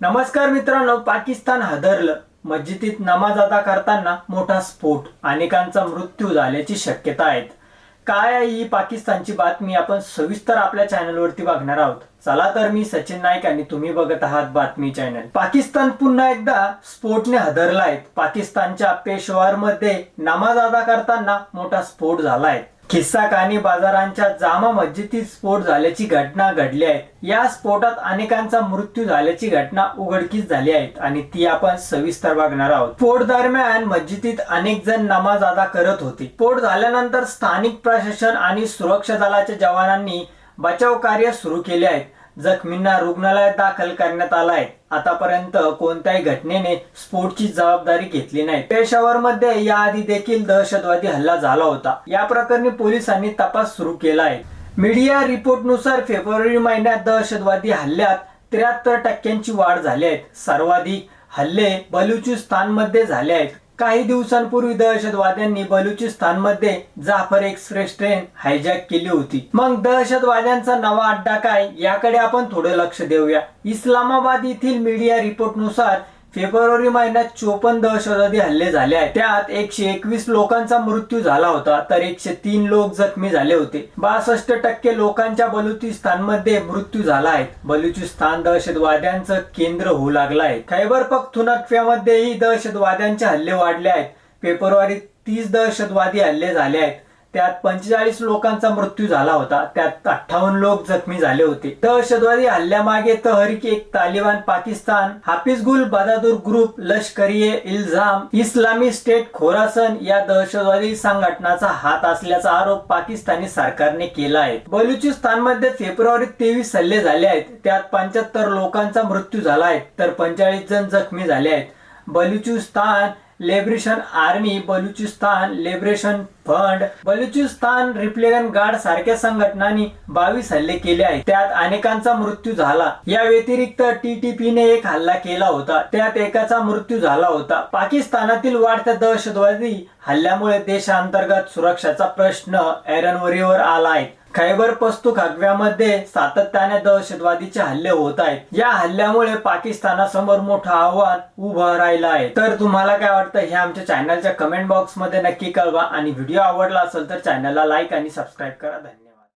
नमस्कार मित्रांनो पाकिस्तान हादरलं. मस्जिदीत नमाज अदा करताना मोठा स्फोट. अनेकांचा मृत्यू झाल्याची शक्यता आहेत. काय आहे ही पाकिस्तानची बातमी आपण सविस्तर आपल्या चॅनलवरती बघणार आहोत. चला तर मी सचिन नाईक आणि तुम्ही बघत आहात बातमी चॅनल. पाकिस्तान पुन्हा एकदा स्फोटने हादरला आहे. पाकिस्तानच्या पेशवारमध्ये नमाज अदा करताना मोठा स्फोट झाला आहे. खिस्सा कानी बाजारांच्या जामा मस्जिदीत स्फोट झाल्याची घटना घडली आहे. या स्फोटात अनेकांचा मृत्यू झाल्याची घटना उघडकीस झाली आहे आणि ती आपण सविस्तर बघणार आहोत. स्फोट दरम्यान मस्जिदीत अनेक जण नमाज अदा करत होते. स्फोट झाल्यानंतर स्थानिक प्रशासन आणि सुरक्षा दलाच्या जवानांनी बचाव कार्य सुरू केले आहेत. जखमींना रुग्णालयात दाखल करण्यात आलाय. आतापर्यंत कोणत्याही घटनेने स्फोटची जबाबदारी घेतली नाही. पेशावर मध्ये याआधी देखील दहशतवादी हल्ला झाला होता. या प्रकरणी पोलिसांनी तपास सुरू केला आहे मीडिया रिपोर्टनुसार फेब्रुवारी महिन्यात दहशतवादी हल्ल्यात त्र्याहत्तर टक्क्यांची वाढ झाली आहे. सर्वाधिक हल्ले बलुचिस्तानमध्ये झाले आहेत. काही दिवसांपूर्वी दहशतवाद्यांनी बलुचिस्तानमध्ये जाफर एक्सप्रेस ट्रेन हायजॅक केली होती. मग दहशतवाद्यांचा नवा अड्डा काय? याकडे आपण थोडं लक्ष देऊया. इस्लामाबाद येथील मीडिया रिपोर्टनुसार फेब्रुवारी महिन्यात चोपन्न दहशतवादी हल्ले झाले आहेत. त्यात एकशे एकवीस लोकांचा मृत्यू झाला होता तर एकशे तीन लोक जखमी झाले होते. बासष्ट टक्के लोकांच्या बलुचिस्तानमध्ये मृत्यू झाला आहे. बलुचिस्तान दहशतवाद्यांचं केंद्र होऊ लागलं आहे. खैबर पख्तुनख्व्यामध्येही दहशतवाद्यांचे हल्ले वाढले आहेत. फेब्रुवारीत तीस दहशतवादी हल्ले झाले आहेत. त्यात पंचेचाळीस लोकांचा मृत्यू झाला होता. त्यात अठ्ठावन्न लोक जखमी झाले होते. दहशतवादी हल्ल्यामागे तहरीक एक तालिबान पाकिस्तान हाफिज गुल बदादूर ग्रुप लष्करी इल्झाम इस्लामी स्टेट खोरासन या दहशतवादी संघटनाचा हात असल्याचा आरोप पाकिस्तानी सरकारने केला आहे. बलुचिस्तानमध्ये फेब्रुवारी तेवीस हल्ले झाले आहेत. त्यात पंच्याहत्तर लोकांचा मृत्यू झाला आहे. तर पंचेचाळीस जण जखमी झाले आहेत. Balochistan Liberation Army Balochistan Liberation Front Balochistan Republican Guard सारख्या संघटनांनी बावीस हल्ले केले आहेत. त्यात अनेकांचा मृत्यू झाला. या व्यतिरिक्त टीटीपीने एक हल्ला केला होता. त्यात एकाचा मृत्यू झाला होता. पाकिस्तानातील वाढत्या दहशतवादी हल्ल्यामुळे देशांतर्गत सुरक्षाचा प्रश्न ऐरणवरीवर आला आहे. खैबर पख्तुनख्वामध्ये सातत्याने दहशतवादीचे हल्ले होत आहेत. या हल्ल्यामुळे पाकिस्तानासमोर मोठं आव्हान उभं राहिलं आहे. तर तुम्हाला काय वाटतं हे आमच्या चॅनलच्या कमेंट बॉक्समध्ये नक्की कळवा. आणि व्हिडिओ आवडला असेल तर चॅनलला लाईक आणि सबस्क्राईब करा. धन्यवाद.